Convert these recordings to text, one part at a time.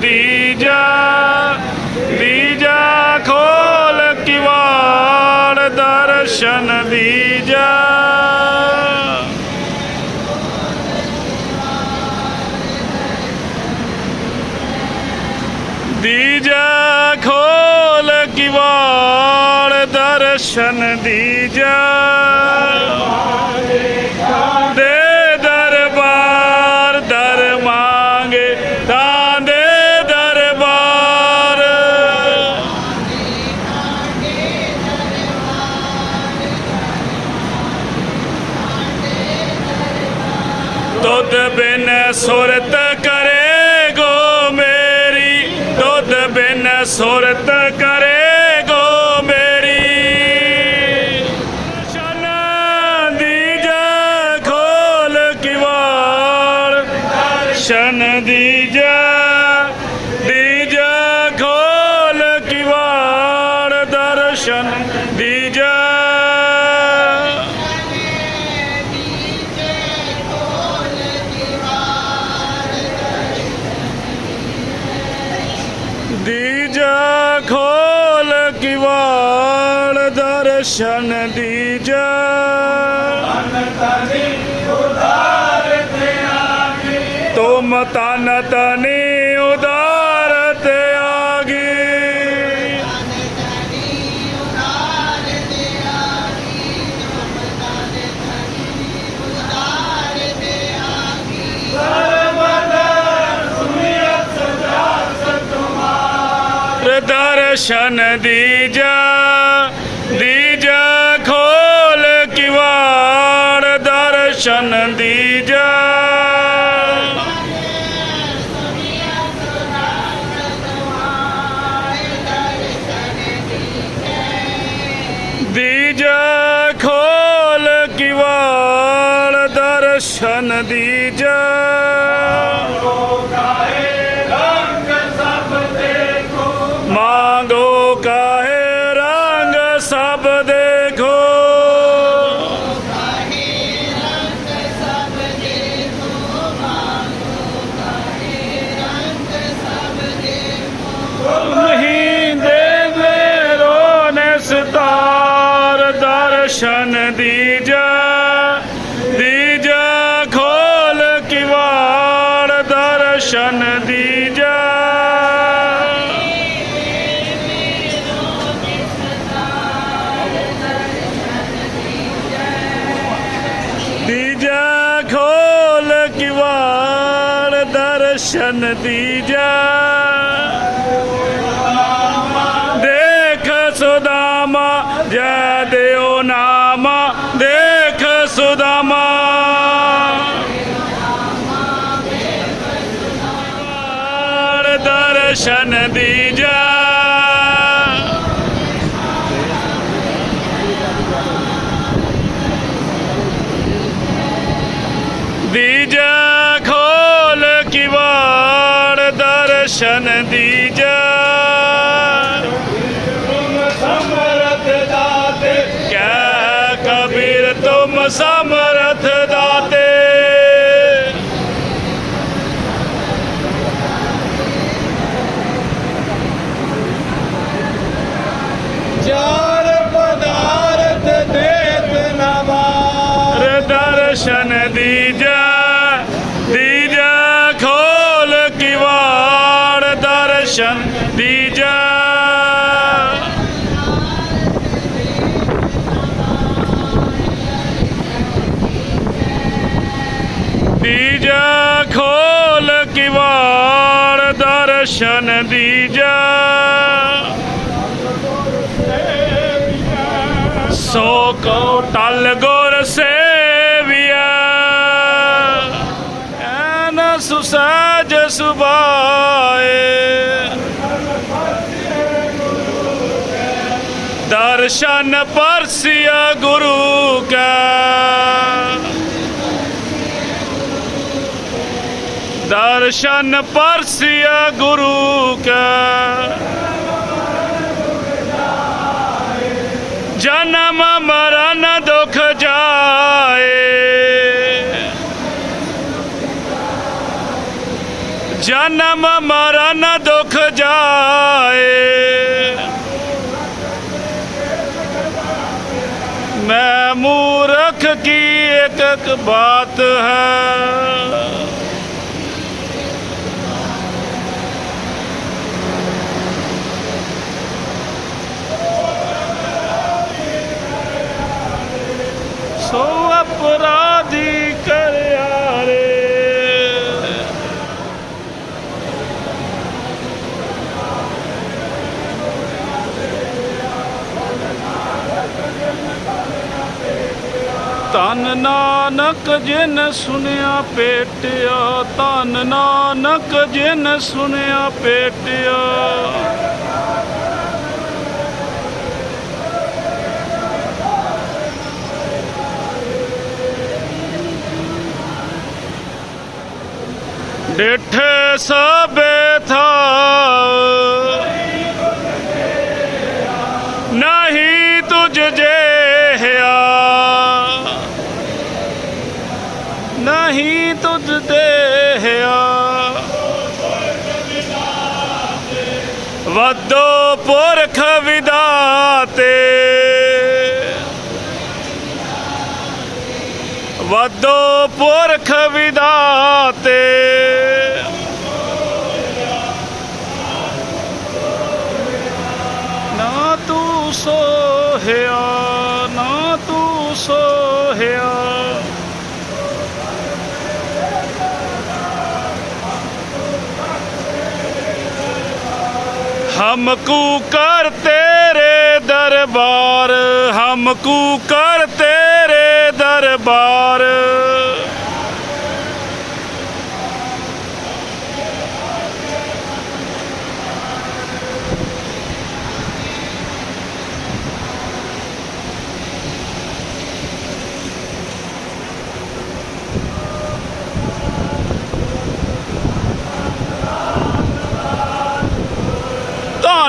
ਦੀਜਾ ਸੋਰਤ ਕਰੇ ਦਰਸ਼ਨ ਦੀਜਾ। ਤੁਮ ਤਨ ਤਨੀ ਉਦਾਰ ਤੇ ਆਗੀ। ਦਰਸ਼ਨ ਦੀਜਾ। ਦੀਜਾ ਸਭ ਦੇਖੋ। ਨਹੀਂ ਦੇਵੇ ਰੋਨੇ ਸਤਾਰ ਦਰਸ਼ਨ ਦੀਜਾ। ਦੀਜਾ ਖੋਲ ਕਿਵਾੜ ਦਰਸ਼ਨ ਦੀ ਦਰਸ਼ਨ ਦੀਜਾ ਤੁਮ ਸਮਰਥ ਦਾਤੇ ਕੈ ਕਬੀਰ ਤੁਮ ਸਮਰਥ ਦਾਤੇ। ਚਾਰ ਪਦਾਰਥ ਦੇਤ ਨਵਾਰ ਦਰਸ਼ਨ ਦੀਜਾ ਦੀਜਾ ਦਰਸ਼ਨ ਦੀਜਾ ਸੋ ਕੋ ਟਲ ਗੁਰ ਸੇਵਿਆ ਐਨ ਸੁਸਾਜ ਸੁਭਾਏ। ਦਰਸ਼ਨ ਪਰਸਿਆ ਗੁਰੂ ਕਾ। ਦਰਸ਼ਨ ਪਰਸਿਆ ਗੁਰੂ ਕਾ। ਜਨਮ ਮਰਨ ਦੁਖ ਜਾਏ। ਜਨਮ ਮਰਨ ਦੁਖ ਜਾਏ। ਮੈਂ ਮੂਰਖ ਕੀ ਇੱਕ ਇੱਕ ਬਾਤ ਹੈ। ਅਪਰਾਧੀ ਕਰਿਆ ਰੇ ਧੰਨ ਨਾਨਕ ਜਿਨ ਸੁਨਿਆ ਪੇਟਿਆ ਤਨ ਨਾਨਕ ਜਿਨ ਸੁਨਿਆ ਪੇਟਿਆ। ਡਿਠੇ ਸਭੇ ਥਾ ਨਹੀਂ ਤੁਝ ਜਿਹਾ ਨਹੀਂ ਤੁਝ ਦੇਹਿਆ। ਵੱਡੋ ਪੁਰਖ ਵਿਦਾਤੇ। ਵੱਡੋ ਪੁਰਖ ਵਿਦਾਤੇ। ਉਠਿਆ ਨਾ ਤੂੰ ਸੋਹਿਆ। ਹਮਕੂ ਕਰ ਤੇਰੇ ਦਰਬਾਰ ਹਮਕੂ ਕਰ ਤੇਰੇ ਦਰਬਾਰ।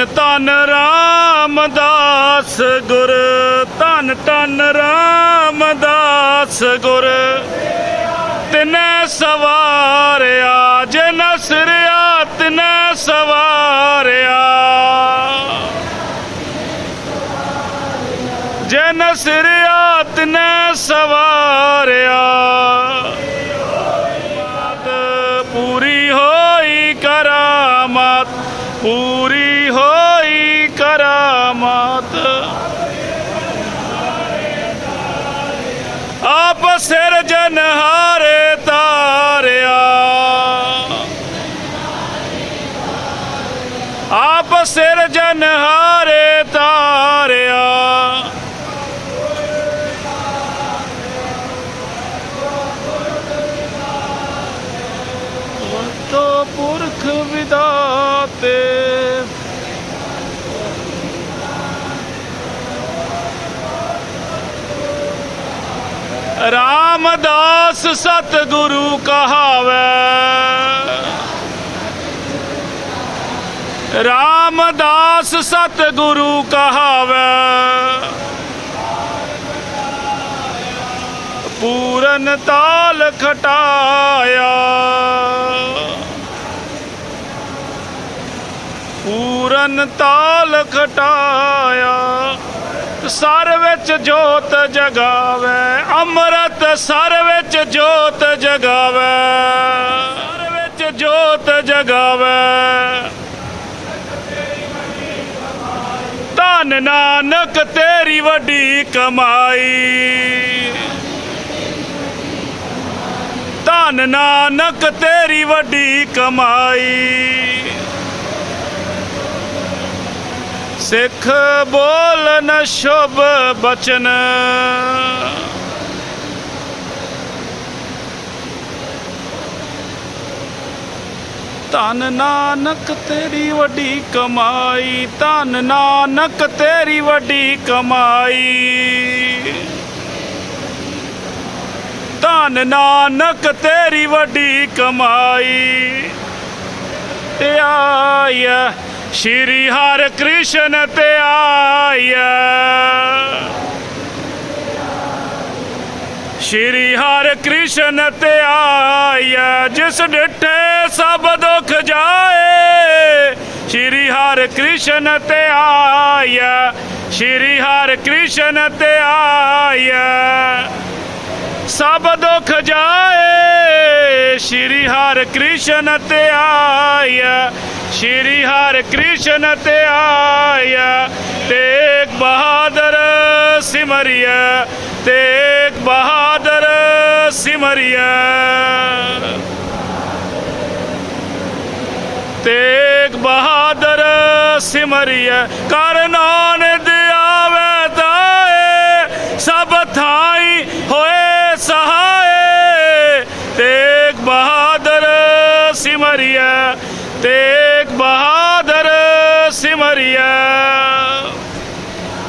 ਧੰਨ ਧੰਨ ਰਾਮਦਾਸ ਗੁਰ, ਧੰਨ ਧੰਨ ਰਾਮਦਾਸ ਗੁਰ। ਤਿਨੇ ਸਵਾਰਿਆ, ਜੇ ਨਸਰਿਆ, ਤਿਨੇ ਸਵਾਰਿਆ। ਜੇ ਨਸਰਿਆ, ਤਿਨੇ ਸਵਾਰਿਆ। ਕਰਾਮਾਤ ਪੂਰੀ ਹੋਈ ਕਰਾਮਾਤ, ਪੂਰੀ ਸਿਰ ਜਨਹਾਰੇ ਤਾਰਿਆ। ਆਪ ਸਿਰ ਜਨਹਾਰੇ ਤਾਰਿਆ। ਤੋ ਪੁਰਖ ਵਿਦਾਤੇ ਰਾਮਦਾਸ ਸਤਿਗੁਰੂ ਕਹਾਵੇ। ਰਾਮਦਾਸ ਸਤਿਗੁਰੂ ਕਹਾਵੇ। ਪੂਰਨ ਤਾਲ ਖਟਾਇਆ। ਪੂਰਨ ਤਾਲ ਖਟਾਇਆ। ਸਰ ਵਿੱਚ ਜੋਤ ਜਗਾਵੇ, ਅੰਮ੍ਰਿਤ ਸਰ ਵਿੱਚ ਜੋਤ ਜਗਾਵੇ। ਸਰ ਵਿੱਚ ਜੋਤ ਜਗਾਵੇ। ਧੰਨ ਨਾਨਕ, ਤੇਰੀ ਵੱਡੀ ਕਮਾਈ। ਧੰਨ ਨਾਨਕ, ਤੇਰੀ ਵੱਡੀ ਕਮਾਈ। ਸਿੱਖ ਬੋਲਨ ਸ਼ੁਭ ਬਚਨ। ਧੰਨ ਨਾਨਕ ਤੇਰੀ ਵੱਡੀ ਕਮਾਈ, ਧਨ ਨਾਨਕ ਤੇਰੀ ਵੱਡੀ ਕਮਾਈ। ਧਨ ਨਾਨਕ ਤੇਰੀ ਵੱਡੀ ਕਮਾਈ। ਤੇ ਆਇਆ ਸ਼੍ਰੀ ਹਰਿ ਕ੍ਰਿਸ਼ਨ ਤੇ ਆਇਆ। ਸ਼੍ਰੀ ਹਰਿ ਕ੍ਰਿਸ਼ਨ ਤੇ ਆਇਆ, ਜਿਸ ਡਿਠੇ ਸਭ ਦੁੱਖ ਜਾਏ। ਸ਼੍ਰੀ ਹਰਿ ਕ੍ਰਿਸ਼ਨ ਤੇ ਆਇਆ, ਸ਼੍ਰੀ ਹਰਿ ਕ੍ਰਿਸ਼ਨ ਤੇ ਆਇਆ। ਸਭ ਦੁੱਖ ਜਾਏ ਸ਼੍ਰੀ ਹਰਿ ਕ੍ਰਿਸ਼ਨ ਤੇ ਆਇਆ, ਸ਼੍ਰੀ ਹਰਿ ਕ੍ਰਿਸ਼ਨ ਤੇ ਆਇਆ। ਤੇਗ ਬਹਾਦਰ ਸਿਮਰਿਆ, ਤੇਗ ਬਹਾਦਰ ਸਿਮਰਿਆ। ਤੇਗ ਬਹਾਦਰ ਸਿਮਰਿਆ ਕਰ ਤੇਗ ਬਹਾਦਰ ਸਿਮਰਿਆ।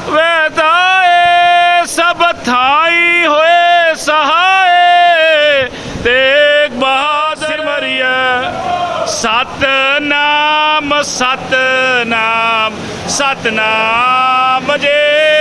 ਵੇ ਤਾਏ ਸਭ ਥਾਈ ਹੋਏ ਸਹਾਏ। ਤੇਗ ਬਹਾਦਰ ਸਿਮਰਿਆ। ਸਤਨਾਮ ਸਤਨਾਮ ਸਤਨਾਮ ਜੇ।